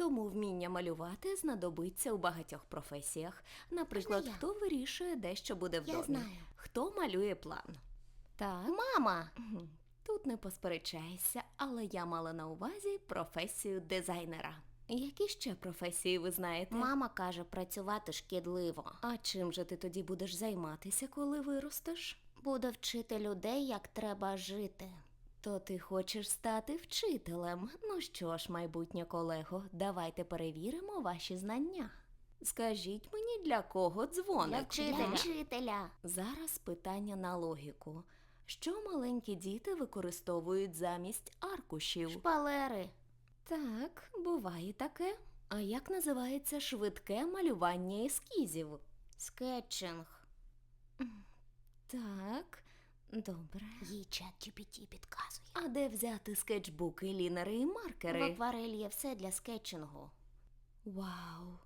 Тому вміння малювати знадобиться у багатьох професіях. Наприклад, Можна я? хто вирішує, де що буде в Я домі, знаю. хто малює план. Так, Мама! Мгм. Тут не посперечайся, але я мала на увазі професію дизайнера. Які ще професії ви знаєте? Мама каже, працювати шкідливо. А чим же ти тоді будеш займатися, коли виростеш? Буду вчити людей, як треба жити. То ти хочеш стати вчителем. Ну що ж, майбутнє колего, давайте перевіримо ваші знання. Скажіть мені, для кого дзвоник? Для вчителя. Для вчителя. Зараз питання на логіку. Що маленькі діти використовують замість аркушів? Шпалери. Так, буває таке. А як називається швидке малювання ескізів? Скетчинг. Так, добре. Їй чат GPT підказує. А де взяти скетчбуки, лінери і В маркери? акварелі є все для скетчингу. Вау!